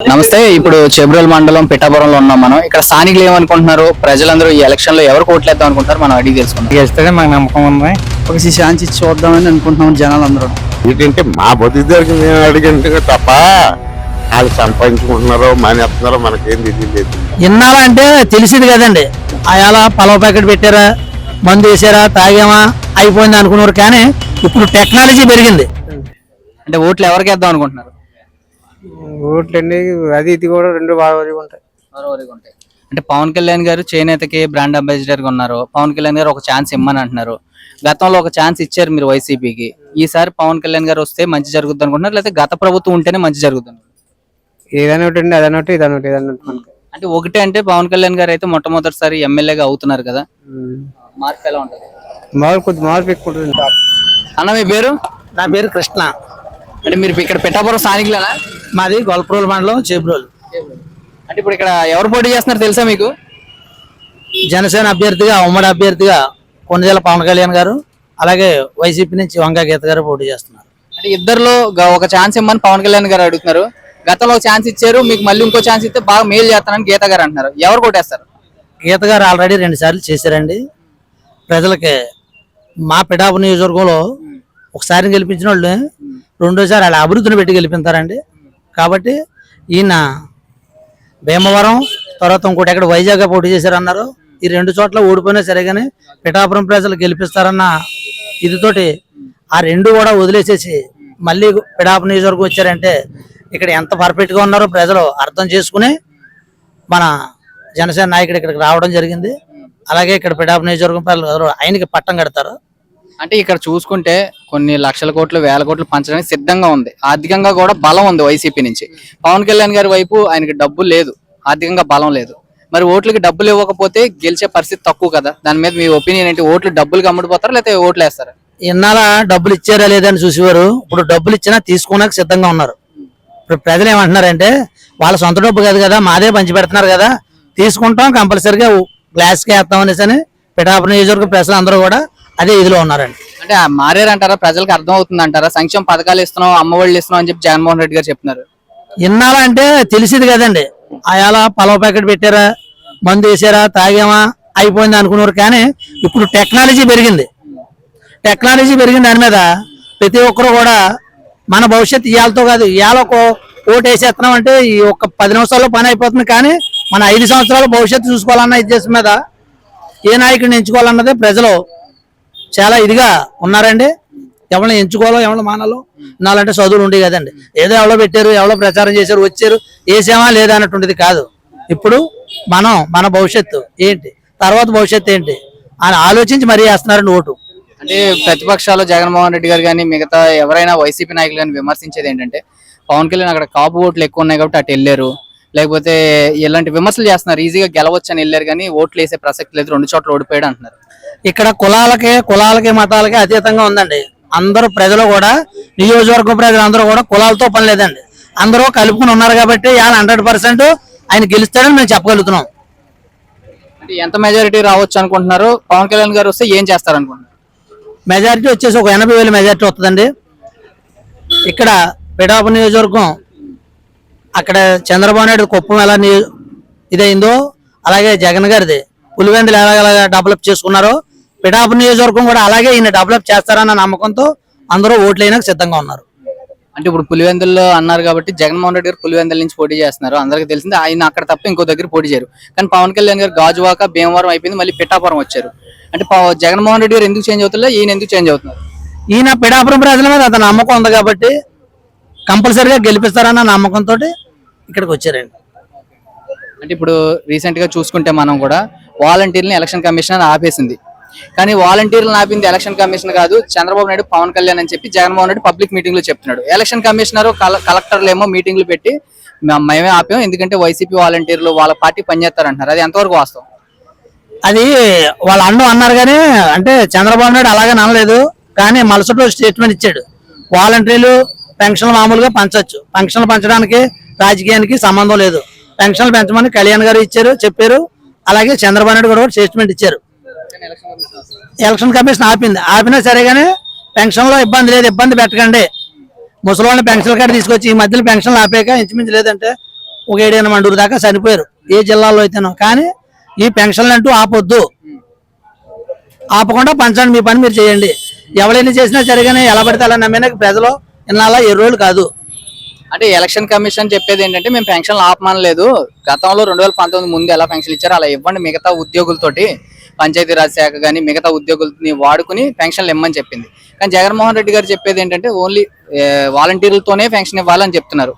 నమస్తే ఇప్పుడు చెబ్రోల్ మండలం పిఠాపురంలో ఉన్నాం మనం. ఇక్కడ స్థానికులు ఏమనుకుంటున్నారు? ప్రజలందరూ ఈ ఎలక్షన్లో ఎవరు ఓట్లేద్దాం అనుకుంటారు మనం అడిగి తెలుసుకుందాం. గెలిస్తేనే మాకు నమ్మకం ఉంది. ఒక ఛాన్స్ ఇచ్చి చూద్దామని అనుకుంటున్నాం జనాలు అందరూ ఏంటంటే మా దగ్గర మేము అడిగింటే తప్ప వాళ్ళు సంపాదించుకుంటున్నారో మానేస్తున్నారో మనకేం తెలియలేదు. ఇన్నాళ్ళంటే తెలిసింది కదండి. అయాల పలవ ప్యాకెట్ పెట్టారా మందు వేసారా తాగామా అయిపోయింది అనుకున్నారు కానీ ఇప్పుడు టెక్నాలజీ పెరిగింది. అంటే ఓట్లు ఎవరికి వేద్దాం అనుకుంటున్నారు? ఓట్లండి అది ఇది కూడా రెండు బాగా ఉంటాయి అంటే పవన్ కళ్యాణ్ గారు చేనేతకి బ్రాండ్ అంబాసిడర్గా ఉన్నారు. పవన్ కళ్యాణ్ గారు ఒక ఛాన్స్ ఇమ్మని అంటున్నారు గతంలో ఒక ఛాన్స్ ఇచ్చారు మీరు వైసీపీకి. ఈసారి పవన్ కళ్యాణ్ గారు వస్తే మంచి జరుగుతుంది అనుకుంటున్నారు? లేకపోతే గత ప్రభుత్వం ఉంటేనే మంచి జరుగుతుంది ఏదైనా ఒకటి అండి అంటే ఒకటే అంటే పవన్ కళ్యాణ్ గారు అయితే మొట్టమొదటిసారి ఎమ్మెల్యేగా అవుతున్నారు కదా? మార్పు ఎలా ఉంటుంది? కొద్ది మార్పు ఎక్కువ ఉంటుంది. అన్న మీ పేరు? నా పేరు కృష్ణ. అంటే మీరు ఇక్కడ పిఠాపురం స్థానికులేనా? మాది గొల్పరోలు మండలం చేబ్రోలు. అంటే ఇప్పుడు ఇక్కడ ఎవరు పోటీ చేస్తున్నారు తెలుసా మీకు? జనసేన అభ్యర్థిగా ఉమ్మడి అభ్యర్థిగా కొన్నిదేల పవన్ కళ్యాణ్ గారు అలాగే వైసీపీ నుంచి వంగా గీత గారు పోటీ చేస్తున్నారు. అంటే ఇద్దరులో ఒక ఛాన్స్ ఇమ్మని పవన్ కళ్యాణ్ గారు అడుగుతున్నారు. గతంలో ఒక ఛాన్స్ ఇచ్చారు మీకు మళ్ళీ ఇంకో ఛాన్స్ ఇస్తే బాగా మేలు చేస్తానని గీత గారు అంటున్నారు. ఎవరు కొట్టేస్తారు? గీత గారు ఆల్రెడీ రెండు సార్లు చేశారండి. ప్రజలకి మా పిఠాపు నియోజకవర్గంలో ఒకసారి గెలిపించిన వాళ్ళు రెండోసారి అలా అభివృద్ధిని పెట్టి గెలిపిస్తారండి కాబట్టి ఈయన భీమవరం తర్వాత ఇంకోటి ఎక్కడ వైజాగ్ పోటీ చేశారన్నారు. ఈ రెండు చోట్ల ఓడిపోయినా సరే కానీ పిఠాపురం ప్రజలు గెలిపిస్తారన్న ఇదితోటి ఆ రెండు కూడా వదిలేసేసి మళ్ళీ పిఠాపు నియోజకవర్గం వచ్చారంటే ఇక్కడ ఎంత పర్ఫెక్ట్గా ఉన్నారో ప్రజలు అర్థం చేసుకుని మన జనసేన నాయకుడు ఇక్కడికి రావడం జరిగింది. అలాగే ఇక్కడ పిఠాపు నియోజకవర్గం ప్రజలు ఆయనకి పట్టం కడతారు. అంటే ఇక్కడ చూసుకుంటే కొన్ని లక్షల కోట్లు వేల కోట్లు పంచడానికి సిద్ధంగా ఉంది. ఆర్థికంగా కూడా బలం ఉంది వైసీపీ నుంచి. పవన్ కళ్యాణ్ గారి వైపు ఆయనకి డబ్బు లేదు. ఆర్థికంగా బలం లేదు. మరి ఓట్లకి డబ్బులు ఇవ్వకపోతే గెలిచే పరిస్థితి తక్కువ కదా? దాని మీద మీ ఒపీనియన్ ఏంటి? ఓట్లు డబ్బులు అమ్ముడుపోతారా లేకపోతే ఓట్లు వేస్తారా? ఇన్నాళ్ళ డబ్బులు ఇచ్చారా లేదని చూసేవారు. ఇప్పుడు డబ్బులు ఇచ్చినా తీసుకోవడానికి సిద్ధంగా ఉన్నారు. ఇప్పుడు ప్రజలు ఏమంటున్నారంటే వాళ్ళ సొంత డబ్బు కాదు కదా మాదే పంచి పెడుతున్నారు కదా. తీసుకుంటాం కంపల్సరిగా గ్లాస్కి వేస్తాం అనేసి అని పిఠాపురం నియోజకవర్గ ప్రజలు అందరూ కూడా అదే ఇదిలో ఉన్నారండి. అంటే మారారంటారా? ప్రజలకు అర్థం అవుతుంది అంటారా సంక్షేమ పథకాలు ఇస్తున్నాం అమ్మఒళ్ళు ఇస్తున్నాం అని చెప్పి జగన్మోహన్ రెడ్డి గారు చెప్తున్నారు. ఇన్నాళ్ళ అంటే తెలిసింది కదండి. అయాల పలవ ప్యాకెట్ పెట్టారా? మందు వేసారా? తాగామా? అయిపోయింది అనుకున్నారు కానీ ఇప్పుడు టెక్నాలజీ పెరిగింది. టెక్నాలజీ పెరిగిన దాని మీద ప్రతి ఒక్కరు కూడా మన భవిష్యత్తు ఇవాళతో కాదు ఇవాళ ఒక ఓటు వేసేస్తున్నాం అంటే ఈ ఒక్క పది నిమిషాల్లో పని అయిపోతుంది కానీ మన ఐదు సంవత్సరాల భవిష్యత్తు చూసుకోవాలన్న ఉద్దేశం మీద ఏ నాయకుడిని ఎంచుకోవాలన్నదే ప్రజలు చాలా ఇదిగా ఉన్నారండి. ఎవరిని ఎంచుకోవాలో ఎవరిని మానాలో నాలంటే చదువులు ఉండేవి కదండి. ఏదో ఎవరో పెట్టారు ఎవరో ప్రచారం చేశారు వచ్చారు వేసామా లేదా అన్నటువంటిది కాదు. ఇప్పుడు మనం మన భవిష్యత్తు ఏంటి? తర్వాత భవిష్యత్తు ఏంటి? అని ఆలోచించి మరీ వేస్తున్నారండి ఓటు. అంటే ప్రతిపక్షాలు జగన్మోహన్ రెడ్డి గారు కానీ మిగతా ఎవరైనా వైసీపీ నాయకులు కానీ విమర్శించేది ఏంటంటే పవన్ కళ్యాణ్ అక్కడ కాపు ఓట్లు ఎక్కువ ఉన్నాయి కాబట్టి అటు వెళ్ళారు. లేకపోతే ఇలాంటి విమర్శలు చేస్తున్నారు. ఈజీగా గెలవచ్చు అని వెళ్ళారు కానీ ఓట్లు వేసే ప్రసక్తి లేదు. రెండు చోట్ల ఓడిపోయాడు అంటున్నారు. ఇక్కడ కులాలకి కులాలకి మతాలకి అతీతంగా ఉందండి. అందరూ ప్రజలు కూడా నియోజకవర్గ ప్రజలు అందరూ కూడా కులాలతో పని లేదండి. అందరూ కలుపుకుని ఉన్నారు కాబట్టి ఇవాళ హండ్రెడ్ పర్సెంట్ ఆయన గెలుస్తాడని మేము చెప్పగలుగుతున్నాం. అంటే ఎంత మెజారిటీ రావచ్చు అనుకుంటున్నారు? పవన్ కళ్యాణ్ గారు వస్తే ఏం చేస్తారు అనుకుంటున్నారు మెజారిటీ వచ్చేసి ఒక ఎనభై వేల మెజారిటీ వస్తుందండి. ఇక్కడ పిడాపు నియోజకవర్గం అక్కడ చంద్రబాబు నాయుడు కుప్పం ఎలా ఇదైందో అలాగే జగన్ గారిది. పులివెందులు ఎలాగ డెవలప్ చేసుకున్నారో పిడాపు నియోజకవర్గం కూడా అలాగే ఈయన డెవలప్ చేస్తారన్న నమ్మకంతో అందరూ ఓట్లైనా సిద్ధంగా ఉన్నారు. అంటే ఇప్పుడు పులివెందుల్లో అన్నారు కాబట్టి జగన్మోహన్ రెడ్డి గారు పులివెందుల నుంచి పోటీ చేస్తున్నారు. అందరికీ తెలిసింది ఆయన అక్కడ తప్ప ఇంకో దగ్గర పోటీ చేయరు. కానీ పవన్ కళ్యాణ్ గారు గాజువాక భీమవరం అయిపోయింది మళ్ళీ పిఠాపురం వచ్చారు. అంటే జగన్మోహన్ రెడ్డి గారు ఎందుకు చేంజ్ అవుతున్నారు ఈయన ఎందుకు చేంజ్ అవుతున్నారు? ఈయన పిడాపురం ప్రజల మీద అతని నమ్మకం ఉంది కాబట్టి కంపల్సరిగా గెలిపిస్తారన్న నమ్మకంతో ఇక్కడికి వచ్చారండి. అంటే ఇప్పుడు రీసెంట్గా చూసుకుంటే మనం కూడా వాలంటీర్ని ఎలక్షన్ కమిషన్ ఆపేసింది. కానీ వాలంటీర్లను ఆపింది ఎలక్షన్ కమిషన్ కాదు చంద్రబాబు నాయుడు పవన్ కళ్యాణ్ అని చెప్పి జగన్మోహన్ రెడ్డి పబ్లిక్ మీటింగ్లో చెప్తున్నాడు. ఎలక్షన్ కమిషనర్ కలెక్టర్లు ఏమో మీటింగ్లు పెట్టి "మే- మేమే ఆపాం ఎందుకంటే వైసీపీ వాలంటీర్లు వాళ్ళ పార్టీ పనిచేస్తారు అంటున్నారు అది ఎంతవరకు వాస్తవం? అది వాళ్ళ అన్నం అన్నారు కానీ అంటే చంద్రబాబు నాయుడు అలాగే అనలేదు కానీ మలసటో స్టేట్మెంట్ ఇచ్చాడు. వాలంటీర్లు పెన్షన్లు మామూలుగా పంచవచ్చు పెన్షన్లు పంచడానికి రాజకీయానికి సంబంధం లేదు. పెన్షన్లు పెంచమని కళ్యాణ్ గారు ఇచ్చారు చెప్పారు. అలాగే చంద్రబాబు నాయుడు కూడా స్టేట్మెంట్ ఇచ్చారు. ఎలక్షన్ కమిషన్ ఆపింది. ఆపినా సరే కానీ పెన్షన్లో ఇబ్బంది లేదు ఇబ్బంది పెట్టకండి. ముసలి పెన్షన్ కార్డు తీసుకొచ్చి ఈ మధ్యలో పెన్షన్లు ఆపాక ఇంచుమించు లేదంటే ఒక ఏడైనా మండూరు దాకా చనిపోయారు ఏ జిల్లాలో అయితేనో. కానీ ఈ పెన్షన్లు అంటూ ఆపొద్దు. ఆపకుండా పంచండి మీ పని మీరు చేయండి. ఎవరైనా చేసినా సరిగానే ఎలా పడితే అలా నమ్మినా ప్రజలు ఇన్నాళ్ళ ఏ రోజులు కాదు. అంటే ఎలక్షన్ కమిషన్ చెప్పేది ఏంటంటే మేము పెన్షన్లు ఆపమనలేదు. గతంలో రెండు వేల పంతొమ్మిది ముందు ఎలా పెన్షన్ ఇచ్చారో అలా ఇవ్వండి మిగతా ఉద్యోగులతోటి. పంచాయతీరాజ్ శాఖ కానీ మిగతా ఉద్యోగులని వాడుకుని పెన్షన్లు ఇమ్మని చెప్పింది. కానీ జగన్మోహన్ రెడ్డి గారు చెప్పేది ఏంటంటే ఓన్లీ వాలంటీర్లతోనే పెన్షన్ ఇవ్వాలని చెప్తున్నారు.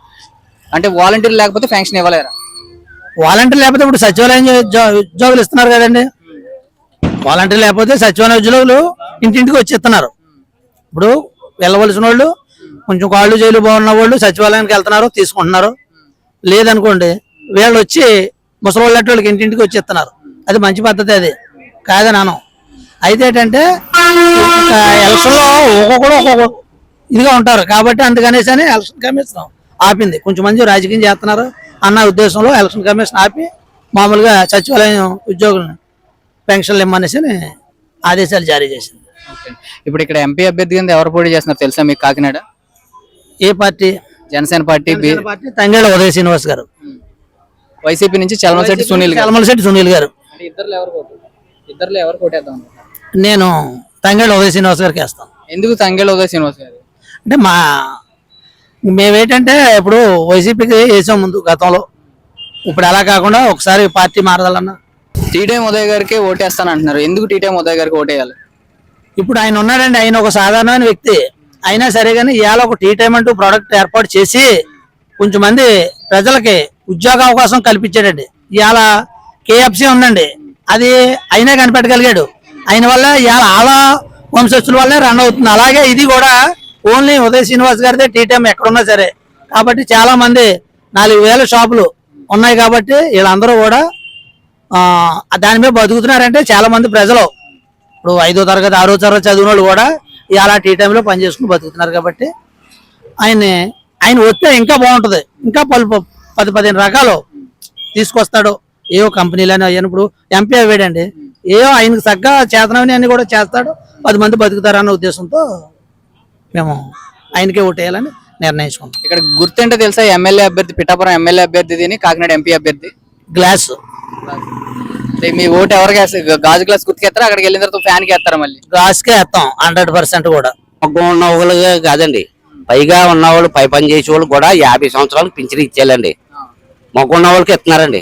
అంటే వాలంటీర్ లేకపోతే పెన్షన్ ఇవ్వలేరా? వాలంటీర్ లేకపోతే ఇప్పుడు సచివాలయం ఉద్యో- ఉద్యోగులు ఇస్తున్నారు కదండి. వాలంటీర్ లేకపోతే సచివాలయ ఉద్యోగులు ఇంటింటికి వచ్చి ఇస్తున్నారు. ఇప్పుడు వెళ్ళవలసిన వాళ్ళు కొంచెం కాళ్ళు జైలు బాగున్న వాళ్ళు సచివాలయానికి వెళ్తున్నారు తీసుకుంటున్నారు. లేదనుకోండి వీళ్ళు వచ్చి ముసలి వాళ్ళకి ఇంటింటికి వచ్చి ఇస్తున్నారు అది మంచి పద్ధతి అది. కాదని అనం. అయితే ఏంటంటే ఎలక్షన్లో ఒక్కొక్కడు ఒక్కొక్క ఇదిగా ఉంటారు. కాబట్టి అందుకనేసి అని ఎలక్షన్ కమిషన్ ఆపింది. కొంచెం మంది రాజకీయం చేస్తున్నారు అన్న ఉద్దేశంలో ఎలక్షన్ కమిషన్ ఆపి మామూలుగా సచివాలయం ఉద్యోగులను పెన్షన్లు ఇమ్మనేసి అని ఆదేశాలు జారీ చేసింది. ఇప్పుడు ఇక్కడ ఎంపీ అభ్యర్థి కింద ఎవరు పోటీ చేస్తున్నారు తెలుసా మీకు కాకినాడ? ఏ పార్టీ? జనసేన పార్టీ తంగేళ్ళ ఉదయ శ్రీనివాస్ గారు. వైసీపీ నుంచి చలమశెట్టి సునీల్ గారు. కలమలశెట్టి సునీల్ గారు. ఇద్దరు ఎవరు ఇద్దరు ఎవరు నేను తంగేళ్ళ ఉదయ శ్రీనివాస్ గారికి వేస్తాను. ఎందుకు తంగేళ్ళ ఉదయ శ్రీనివాస్ గారు? అంటే మా మేమేంటంటే ఇప్పుడు వైసీపీకి వేసాం ముందు గతంలో. ఇప్పుడు అలా కాకుండా ఒకసారి పార్టీ మారదాలన్నా. టీటైం ఉదయ్ గారికి ఓటేస్తాను అంటున్నారు ఎందుకు టీటైం ఉదయ్ గారికి ఓటేయాలి? ఇప్పుడు ఆయన ఉన్నాడండి. ఆయన ఒక సాధారణమైన వ్యక్తి. అయినా సరే కానీ ఇవాళ ఒక టీ టైం అంటూ ప్రోడక్ట్ ఏర్పాటు చేసి కొంచెం మంది ప్రజలకి ఉద్యోగ అవకాశం కల్పించాడండి. ఇవాళ కేఎఫ్సి ఉందండి. అది అయినా కనిపెట్టగలిగాడు. ఆయన వల్ల ఇవాళ ఆల వంశస్థుల వల్లే రన్ అవుతుంది. అలాగే ఇది కూడా ఓన్లీ ఉదయ్ శ్రీనివాస్ గారిదే టీ టైం ఎక్కడున్నా సరే. కాబట్టి చాలా మంది నాలుగు వేల షాపులు ఉన్నాయి కాబట్టి వీళ్ళందరూ కూడా దాని మీద బతుకుతున్నారంటే చాలా మంది ప్రజలు. ఇప్పుడు ఐదో తరగతి ఆరో తరగతి చదివిన వాళ్ళు కూడా ఇలా టీ టైంలో పనిచేసుకుని బతుకుతున్నారు కాబట్టి ఆయన్ని ఆయన వస్తే ఇంకా బాగుంటుంది. ఇంకా పలు పది పదిహేను రకాలు తీసుకొస్తాడు. ఏవో కంపెనీలని అయ్యాను. ఇప్పుడు ఎంపీ అయ్యాడండి ఏవో ఆయనకు తగ్గ చేతనవని అన్ని కూడా చేస్తాడు. పది మంది బతుకుతారు అన్న ఉద్దేశంతో మేము ఆయనకే ఓటేయాలని నిర్ణయించుకున్నాం. ఇక్కడ గుర్తుంటే తెలుసా ఎమ్మెల్యే అభ్యర్థి పిఠాపురం ఎమ్మెల్యే అభ్యర్థిని కాకినాడ ఎంపీ అభ్యర్థి? గ్లాస్. మీ ఓటు ఎవరికి గాజు గ్లాస్ గుర్తుకెత్తారా అక్కడికి వెళ్ళిన తర్వాత ఫ్యాన్కి వేస్తారా మళ్ళీ? గ్లాస్కే వేస్తాం హండ్రెడ్ పర్సెంట్ కూడా. మొగ్గం ఉన్న వాళ్ళే కాదండి. పైగా ఉన్నవాళ్ళు పై పని చేసే వాళ్ళు కూడా యాభై సంవత్సరాలకు పింఛన్ ఇచ్చేయాలండి. మొగ్గ ఉన్న వాళ్ళకి ఇస్తున్నారండి.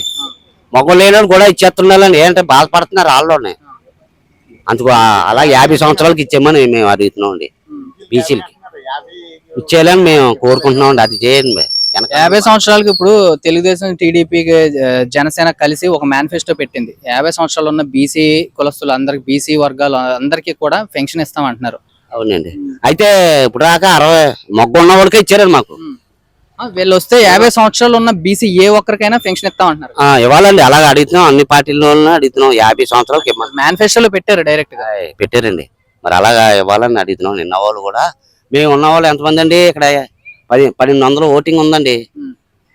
మొగ్గం లేని వాళ్ళు కూడా ఇచ్చేస్తున్నారండి. ఏంటంటే బాధపడుతున్నారు వాళ్ళలోనే. అందుకు అలా యాభై సంవత్సరాలకి ఇచ్చేయమని మేము అడుగుతున్నాం అండి బీసీలకి. ఇచ్చేయాలని మేము కోరుకుంటున్నాం అండి అది చేయండి యాభై సంవత్సరాలకు ఇప్పుడు తెలుగుదేశం టీడీపీ జనసేన కలిసి ఒక మేనిఫెస్టో పెట్టింది. యాభై సంవత్సరాలు ఉన్న బీసీ కులస్తులు అందరికి బీసీ వర్గాలు అందరికీ కూడా పెన్షన్ ఇస్తాం అంటున్నారు అవునండి. అయితే ఇప్పుడు దాకా అరవై మొగ్గ ఉన్న వాళ్ళకే ఇచ్చారండి మాకు. వీళ్ళు వస్తే యాభై సంవత్సరాలు ఉన్న బీసీ ఏ ఒక్కరికైనా పెన్షన్ ఇస్తాం అంటున్నారు ఇవ్వాలండి. అలాగే అడుగుతున్నాం. అన్ని పార్టీల అడుగుతున్నాం. యాభై సంవత్సరాలకి. మేనిఫెస్టోలో పెట్టారు డైరెక్ట్గా. పెట్టారండి. మరి అలాగా ఇవ్వాలని అడుగుతున్నాం. నిన్న వాళ్ళు కూడా. మేము ఉన్న వాళ్ళు ఎంతమంది అండి? ఇక్కడ పది పన్నెండు వందలు ఓటింగ్ ఉందండి.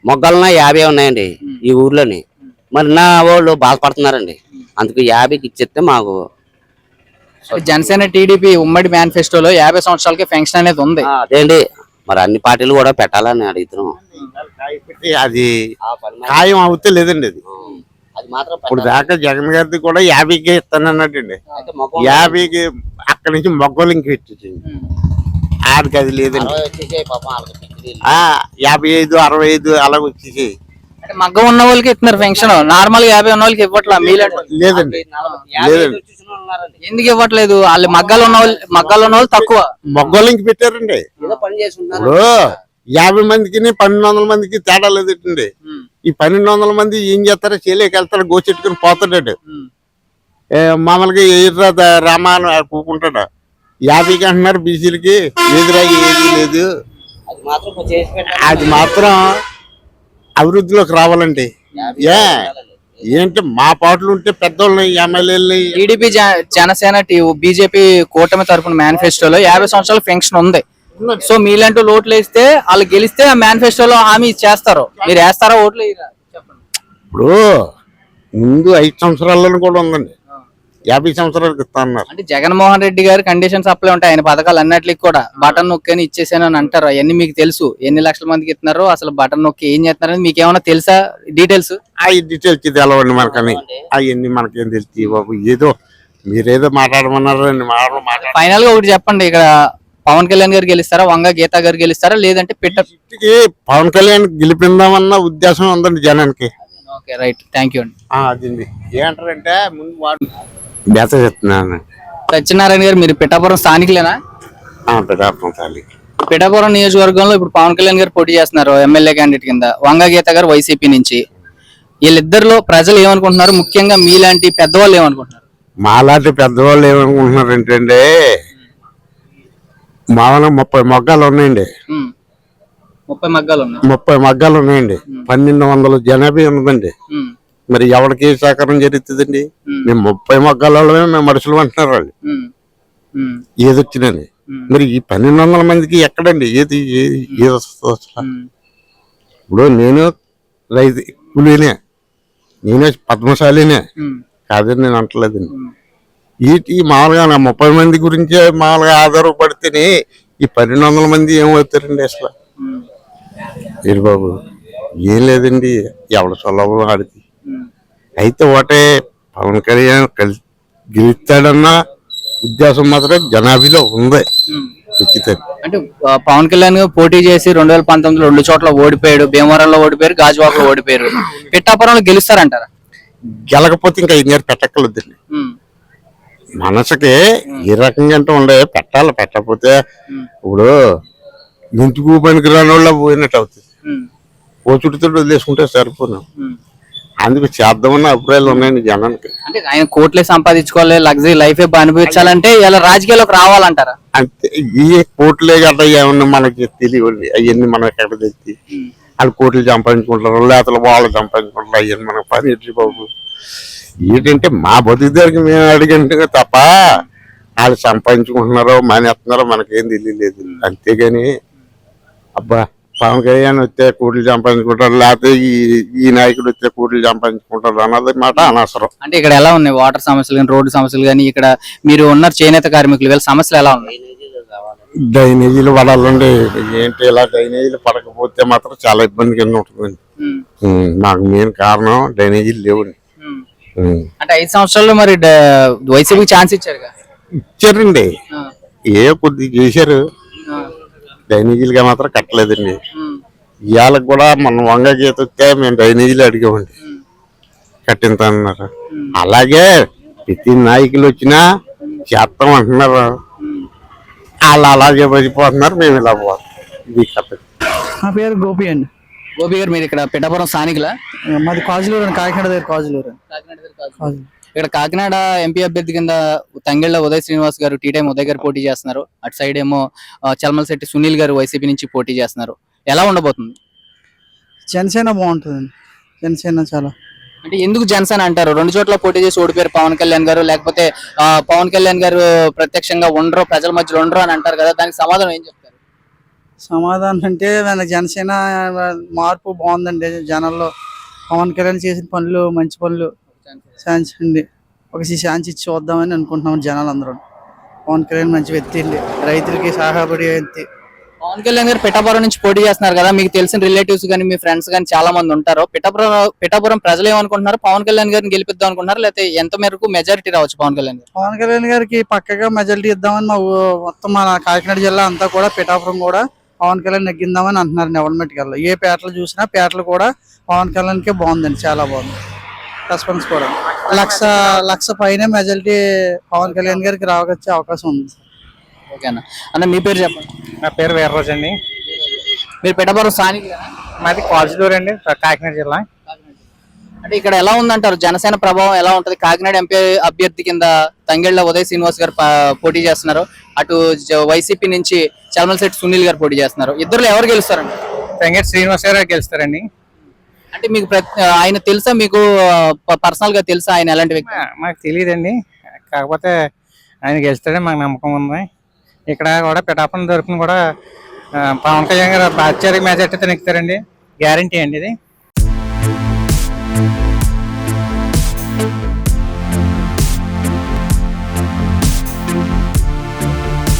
మొగ్గలన యాభై ఉన్నాయండి. ఈ ఊర్లోని. మరి నా వాళ్ళు బాధపడుతున్నారండి. అందుకు యాభైకి ఇచ్చేస్తే మాకు జనసేన టీడీపీ ఉమ్మడి మేనిఫెస్టోలో యాభై సంవత్సరాలకి పెన్షన్ అనేది ఉంది. అదేండి. మరి అన్ని పార్టీలు కూడా పెట్టాలని అడుగుతున్నాం. అది ఖాయం అవుతే లేదండి అది. అది మాత్రం ఇప్పుడు దాకా జగన్ గారిది కూడా యాభైకే మొగ్గం యాభైకి అక్కడి నుంచి మొగ్గలు ఇంక పెట్టింది. ఆడికి అది లేదండి యాభై ఐదు అరవై ఐదు అలా వచ్చేసి. అంటే మగ్గం ఉన్న వాళ్ళకి ఇస్తున్నారు పెన్షన్. నార్మల్ యాభై ఉన్న వాళ్ళకి ఇవ్వట్లా? మీలాంటి లేదండి. ఎందుకు ఇవ్వట్లేదు? వాళ్ళు మగ్గాలు ఉన్న వాళ్ళు మగ్గాలు ఉన్న వాళ్ళు తక్కువ. మొగ్గలు ఇంక పెట్టారండి. ఇప్పుడు యాభై మందికి పన్నెండు వందల మందికి తేడా లేదండి. ఈ పన్నెండు వందల మంది ఏం చేస్తారో చేయలేక వెళ్తాడు గోచెట్టుకుని పోతాడు మామూలుగా ఎదురా రామాను కూకుంటాడు యాభైకి అంటున్నారు బీసీలకి. ఎదురా ఏది లేదు. అది మాత్రం అభివృద్ధిలోకి రావాలండి. ఏ? ఏంటి మా పాటలు ఉంటే పెద్దోళ్ళని ఎమ్మెల్యేలని. టీడీపీ జనసేన బీజేపీ కూటమి తరపున మేనిఫెస్టోలో యాభై సంవత్సరాల పెన్షన్ ఉంది. సో మీలాంటి ఓట్లు వేస్తే వాళ్ళు గెలిస్తే ఆ మేనిఫెస్టోలో హామీ చేస్తారు మీరు వేస్తారా ఓట్లు ఇప్పుడు ముందు ఐదు సంవత్సరాలను కూడా ఉందండి. యాభై సంవత్సరాలకు ఇస్తా అన్నారు. అంటే జగన్మోహన్ రెడ్డి గారి కండిషన్స్ అప్లై ఉంటాయి. ఆయన పథకాలు అన్నిటికి కూడా బటన్ నొక్కని ఇచ్చేసాను అని అంటారు. అవన్నీ మీకు తెలుసు. ఎన్ని లక్షల మందికి ఇస్తున్నారో అసలు బటన్ నొక్కి ఏం చేస్తున్నారని మీకు ఏమైనా తెలుసా? డీటెయిల్స్ ఆ డీటెయిల్స్ తెలవండి మనకని. అవన్నీ మనకేం తెలిసి బాబు. ఏదో మీరేదో మాట్లాడమన్నారు మాట్లాడ మాట్లాడ ఫైనల్గా ఒకటి చెప్పండి. ఇక్కడ పవన్ కళ్యాణ్ గారు గెలుస్తారా? వంగ గీతా గారు గెలుస్తారా? లేదంటే పిట్ట పవన్ కళ్యాణ్ గెలిపిందామన్న ఉద్దేశం ఉందండి జనానికి. ఓకే రైట్ థ్యాంక్ యూ అండి. అదండి ఏమంటారంటే ముందు వాడు బేత చెప్తున్నాను సత్యనారాయణ గారు మీరు పిఠాపురం స్థానికులేనా? తల్లి పిఠాపురం నియోజకవర్గంలో ఇప్పుడు పవన్ కళ్యాణ్ గారు పోటీ చేస్తున్నారు ఎమ్మెల్యే క్యాండిడేట్ కింద. వంగ గీత గారు వైసీపీ నుంచి. వీళ్ళిద్దరిలో ప్రజలు ఏమనుకుంటున్నారు? ముఖ్యంగా మీలాంటి పెద్దవాళ్ళు ఏమనుకుంటున్నారు? మాలాంటి పెద్దవాళ్ళు ఏమనుకుంటున్నారంటే మామూలు ముప్పై మొగ్గాలు ఉన్నాయండి. ముప్పై మగ్గాలు ఉన్నాయి. ముప్పై మగ్గాలు ఉన్నాయండి. పన్నెండు వందల జనాభా ఉన్నదండి. ఉమ్. మరి ఎవరికి సహకారం జరుగుతుందండి. మేము ముప్పై మొగ్గాల వాళ్ళమే మేము మనుషులు అంటున్నారు వాళ్ళు ఉమ్. ఉమ్. ఏది వచ్చినని ఉమ్. మరి ఈ పన్నెండు వందల మందికి ఎక్కడండి ఏది ఏది వస్తుంది. ఇప్పుడు నేను రైతు కూలీనే నేనే పద్మశాలినే. కాదని నేను అంటలేదండి. ఈ మామూలుగా నా ముప్పై మంది గురించే మామూలుగా ఆధారపడితేనే ఈ పన్నెండు వందల మంది ఏమవుతారండి అసలు ఉమ్. వీరు బాబు ఏం లేదండి ఎవడ సొల్లభం ఆడిది ఉమ్. అయితే ఒకటే పవన్ కళ్యాణ్ గెలుస్తాడన్న ఉద్దేశం మాత్రం జనాభాలో ఉంది. అంటే పవన్ కళ్యాణ్ గారు పోటీ చేసి రెండు వేల పంతొమ్మిదిలో రెండు చోట్ల ఓడిపోయాడు. భీమవరంలో ఓడిపోయారు గాజువాకలో ఓడిపోయారు. పిఠాపురంలో గెలుస్తారంటారా? గెలకపోతే ఇంకా ఐదు నేరు పెట్టక్కర్లేదండి. ఉమ్. మనసుకి ఏ రకంగా అంటే ఉండే పెట్టాలి పెట్టకపోతే. ఇప్పుడు ఇంటికి పనికి రాని వాళ్ళ పోయినట్టు అవుతుంది. చుట్టుతో వదిలేసుకుంటే సరిపోను. అందుకు చేద్దామన్న అభిప్రాయాలు ఉన్నాయండి జనానికి. అంటే ఆయన కోట్లే సంపాదించుకోవాలి లగ్జరీ లైఫ్ అనుభవించాలంటే ఇలా రాజకీయాల్లోకి రావాలంటారా? అంతే ఈ కోట్లే గట్రా ఏమన్నా మనకి తెలియవండి అవన్నీ మనం ఎక్కడ తెచ్చి వాళ్ళు కోట్లు సంపాదించుకుంటారు లేకపోతే వాళ్ళు సంపాదించుకుంటారు అవన్నీ మనకు పని ఎట్లి బాబు? ఏంటంటే మా బతుకు దగ్గరికి మేము అడిగంటే తప్ప వాళ్ళు సంపాదించుకుంటున్నారో మానేస్తున్నారో మనకేం తెలియలేదు. అంతేగాని అబ్బా పవన్ కళ్యాణ్ వస్తే కోట్లు సంపాదించుకుంటారు లేకపోతే ఈ ఈ నాయకుడు వస్తే కోట్లు సంపాదించుకుంటారు అన్నది మాట అనవసరం. అంటే ఇక్కడ ఎలా ఉన్నాయి? వాటర్ సమస్యలు కానీ రోడ్డు సమస్యలు కానీ ఇక్కడ మీరు ఉన్న చేనేత కార్మికులు వీళ్ళ సమస్యలు ఎలా ఉన్నాయి? డ్రైనేజీలు పడాలండి ఏంటి ఇలా డ్రైనేజీలు పడకపోతే మాత్రం చాలా ఇబ్బంది కింద ఉంటుందండి మాకు మెయిన్ కారణం డ్రైనేజీలు లేవండి. అంటే ఐదు సంవత్సరాల్లో మరి వైసీపీకి ఛాన్స్ ఇచ్చారుగా? ఇచ్చారండి. ఏ కొద్ది చేశారు. డ్రైనేజీలుగా మాత్రం కట్టలేదండి. ఉమ్. ఇవాళ కూడా మన వంగ గీత వస్తే మేము డ్రైనేజీలు అడిగామండి. ఉమ్. కట్టించన్నారు అలాగే ప్రతి నాయకులు వచ్చినా చేస్తాం అంటున్నారు. వాళ్ళు అలాగే పడిపోతున్నారు మేము ఇలా పోతాం ఇది కథ. నా పేరు గోపి అండి. గోపి గారు మీరు ఇక్కడ పిఠాపురం స్థానికులా? మాది కాజులూరు అండి కాకినాడ దగ్గర కాజులూరు. కాజు ఇక్కడ కాకినాడ ఎంపీ అభ్యర్థి కింద తంగెళ్ళ ఉదయ్ శ్రీనివాస్ గారు టీ టైం ఉదయ్ గారు పోటీ చేస్తున్నారు. అటు సైడ్ ఏమో చల్మలశెట్టి సునీల్ గారు వైసీపీ నుంచి పోటీ చేస్తున్నారు. ఎలా ఉండబోతుంది? జనసేన బాగుంటుందండి. జనసేన చాలా. అంటే ఎందుకు జనసేన అంటారు? రెండు చోట్ల పోటీ చేసి ఓడిపోయారు పవన్ కళ్యాణ్ గారు లేకపోతే పవన్ కళ్యాణ్ గారు ప్రత్యక్షంగా ఉండరు ప్రజల మధ్యలో ఉండరు అని అంటారు కదా దానికి సమాధానం ఏం చెప్తారు? సమాధానం అంటే మన జనసేన మార్పు బాగుందండి జనాల్లో. పవన్ కళ్యాణ్ చేసిన పనులు మంచి పనులు. ఛాన్స్ అండి ఒక ఛాన్స్ ఇచ్చి చూద్దామని అనుకుంటున్నాం జనాలు అందరూ పవన్ కళ్యాణ్ మంచి వ్యక్తి అండి. రైతులకి సహాయపడే వ్యక్తి పవన్ కళ్యాణ్ గారు పిఠాపురం నుంచి పోటీ చేస్తున్నారు కదా మీకు తెలిసిన రిలేటివ్స్ కానీ మీ ఫ్రెండ్స్ కానీ చాలా మంది ఉంటారు. పిఠాపురం పిఠాపురం ప్రజలు ఏమనుకుంటున్నారు? పవన్ కళ్యాణ్ గారిని గెలిపిద్దాం అనుకుంటున్నారు లేకపోతే ఎంత మేరకు మెజారిటీ రావచ్చు పవన్ కళ్యాణ్ గారు? పవన్ కళ్యాణ్ గారికి పక్కగా మెజారిటీ ఇద్దామని మా మొత్తం మన కాకినాడ జిల్లా అంతా కూడా పిఠాపురం కూడా పవన్ కళ్యాణ్ నెగ్గిందామని అంటున్నారు. డెవలప్మెంట్ కల్లా ఏ పేటలు చూసినా పేటలు కూడా పవన్ కళ్యాణ్కే బాగుందండి. చాలా బాగుంది. రెస్పాన్స్ కూడా. లక్ష లక్ష పైన మెజారిటీ పవన్ కళ్యాణ్ గారికి రావచ్చే అవకాశం ఉంది. ఓకేనా? అన్న మీ పేరు చెప్పండి. నా పేరు వీర్రాజు అండి. మీరు పిఠాపురం స్థానికులు మాది కాజులూరు అండి కాకినాడ జిల్లా. అంటే ఇక్కడ ఎలా ఉందంటారు? జనసేన ప్రభావం ఎలా ఉంటది? కాకినాడ ఎంపీ అభ్యర్థి కింద తంగెళ్ళ ఉదయ్ శ్రీనివాస్ గారు పోటీ చేస్తున్నారు. అటు వైసీపీ నుంచి చల్మలశెట్టి సునీల్ గారు పోటీ చేస్తున్నారు. ఇద్దరు ఎవరు గెలుస్తారండి? వెంకట శ్రీనివాస్ గారు గెలుస్తారండి. అంటే మీకు ప్రతి- ఆయన తెలుసా మీకు పర్సనల్గా తెలుసా ఆయన ఎలాంటి వ్యక్తి? మాకు తెలియదండి కాకపోతే ఆయన గెలుస్తాడని మాకు నమ్మకం ఉంది. ఇక్కడ కూడా పిఠాపురం తరపున కూడా పవన్ కళ్యాణ్ గారు బాధ్యత మెజార్టీతో నెక్కుతారండి గ్యారంటీ అండి ఇది.